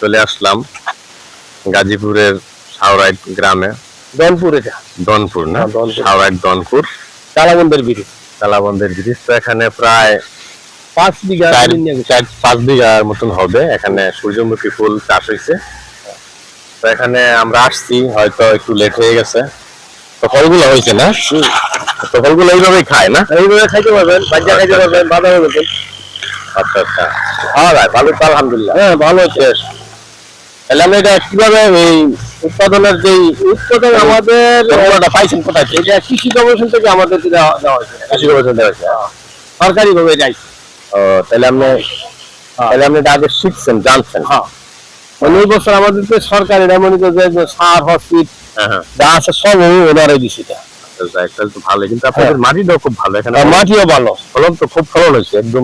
চলে আসলাম গাজীপুরের সাউরাইট গ্রামে। দনপুর এটা? দনপুর না? হ্যাঁ, সাউরাইট দনপুর। কালাবন্দের ব্রিজ। কালাবন্দের ব্রিজ তো এখানে প্রায় পাঁচ বিঘা চার পাঁচ বিঘার মতন হবে। এখানে সূর্যমুখী ফুল চাষ হয়েছে। তো এখানে আমরা আসছি হয়তো একটু লেট হয়ে গেছে। তো ফলগুলো হয়েছে না? তো ফলগুলো এইভাবেই খায় না? এইভাবে খাইতে পারবেন বাচ্চা খাইতে পারবেন পারবেন আচ্ছা আচ্ছা। হ্যাঁ ভাই ভালো তো আলহামদুলিল্লাহ। হ্যাঁ ভালো হচ্ছে তাহলে আমি এটা কীভাবে এই উৎপাদনের যে উৎপাদন আমাদের ফর্মুলাটা পাইছেন কোথায়? এটা কৃষি গবেষণা থেকে আমাদের দেওয়া দেওয়া হয়েছে। কৃষি গবেষণা দেওয়া হয়েছে। সরকারি ভাবে যাই। ও তাহলে আপনি তাহলে আপনি এটা আগে শিখছেন জানছেন। হ্যাঁ। মানে বছর আমাদের মনে সার হসপিট হ্যাঁ হ্যাঁ। যা আছে সব ওনারাই দিছি এটা। আচ্ছা, যাক, তাহলে তো ভালো। কিন্তু আপনাদের মাটিটাও খুব ভালো। এখানে মাটিও ভালো। ফলন তো খুব ফলন হয়েছে একদম।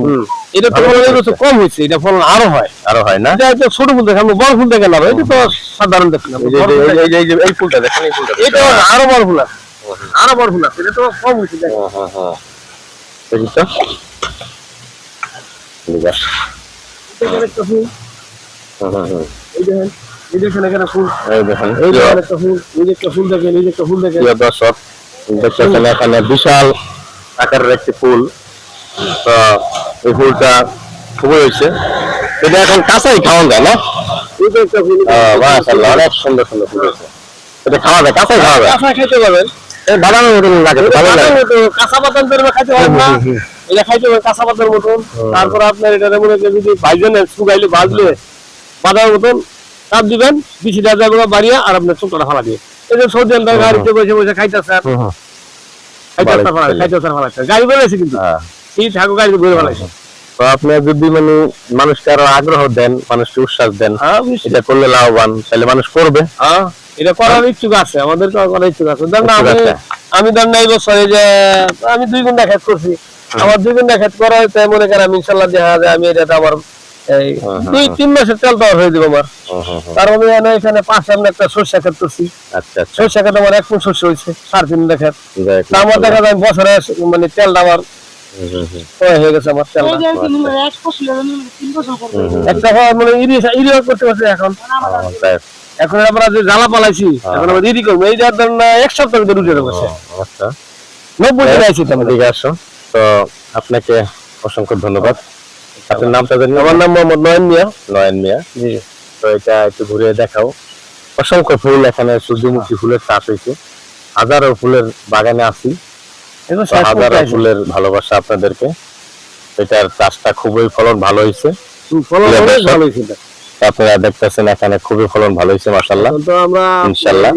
এটা তো হয়েছে। বছর কম হয়েছে এটা ফলন আরও হয়। আরও হয় না? এটা তো ছোট ফুল দেখে আমরা বড় ফুল দেখে না এটা তো সাধারণ দেখে এই যে- এই ফুলটা দেখেন এই ফুলটা এটা আরও বড় ফুল আছে। আরও বড় ফুল আছে এটা তো কম হয়েছে দেখেন। হ্যাঁ হ্যাঁ হ্যাঁ দেখি তো। একটা ফুল। হুম, হুম। এই দেখেন এই দেখেন এখানে ফুল। এই দেখেন এই দেখেন একটা ফুল এই একটা ফুল দেখেন এই একটা ফুল দেখেন। দর্শক দেখতেছেন এখানে বিশাল আকারের একটি ফুল। তো এই ফুলটা খুবই হয়েছে। এটা এখন কাঁচাই খাওয়া যায় না? অনেক সুন্দর সুন্দর ফুল হয়েছে। এটা খাওয়া যায় কাঁচাই খাওয়া যায়? কাঁচা খাইতে পারবেন বাদামের মতন লাগে তো, ভালো লাগে। কাঁচা বাদাম ধরে খাইতে না। এটা খাইতে পারেন কাঁচা বাদামের মতন। তারপর আপনার এটা মনে যদি ভাইজেন শুকাইলে ভাজলে বাদামের মতন। চাপ দিবেন বিশি হাজার করে বাড়িয়ে আর আপনার চুলটা ফালা দিয়ে। এই যে সৌদি আরব গাড়িতে বসে বসে খাইতেছে। আর হুম, হুম। খাইতেছে ভালো খাইতেছে ফালাচ্ছে গাড়ি বেড়েছে কিন্তু। হ্যাঁ। এই ঠাকুর গাড়িতে ঘুরে ফেলাইছে তো আপনি যদি মানে মানুষকে আরও আগ্রহ দেন মানুষকে উৎসাহ দেন হ্যাঁ এটা করলে লাভবান তাহলে মানুষ করবে। হ্যাঁ এটা করার ইচ্ছুক আছে আমাদের করার ইচ্ছুক আছে। আমি আমি ধর না এই বছর যে আমি দুই ঘণ্টা খেত করছি। আমার দুই ঘণ্টা খেত করা মনে করেন আমি ইনশাল্লাহ দেখা যায় আমি এটা আমার এই হ্যাঁ, হ্যাঁ, দুই তিন মাসের তেল দেওয়া হয়ে যাবে আমার। মধ্যে আমি এখানে পাঁচ সামনে একটা সর্ষে খেত করছি। আচ্ছা আচ্ছা। আমার এক ফুট সর্ষে হয়েছে সাড়ে তিন আমার দেখা যায় বছরে মানে তেলটা আমার হয়ে গেছে আমার হুম, হুম। একটা মানে ইরিয়া ইরিয়া করতে পারছি এখন। হোক, এখন আমরা যে জ্বালা পালাইছি হ্যাঁ। এখন আমরা ইরি করব। এই যার ধরেন এক সপ্তাহ ধরে উঠে আচ্ছা। নব্বই দিন তো আপনাকে অসংখ্য ধন্যবাদ। আপনার নামটা জানি আমার নাম মোহাম্মদ নয়ন মিয়া। নয়ন মিয়া। জি। তো এটা একটু ঘুরিয়ে দেখাও। অসংখ্য ফুল এখানে সূর্যমুখী ফুলের চাষ হয়েছে। হাজারো ফুলের বাগানে আছি। হাজারো ফুলের ভালোবাসা আপনাদেরকে। এটার চাষটা খুবই ফলন ভালো হয়েছে। আপনারা দেখতেছেন এখানে খুবই ফলন ভালো হয়েছে মাসাল্লাহ তো আমরা ইনশাল্লাহ।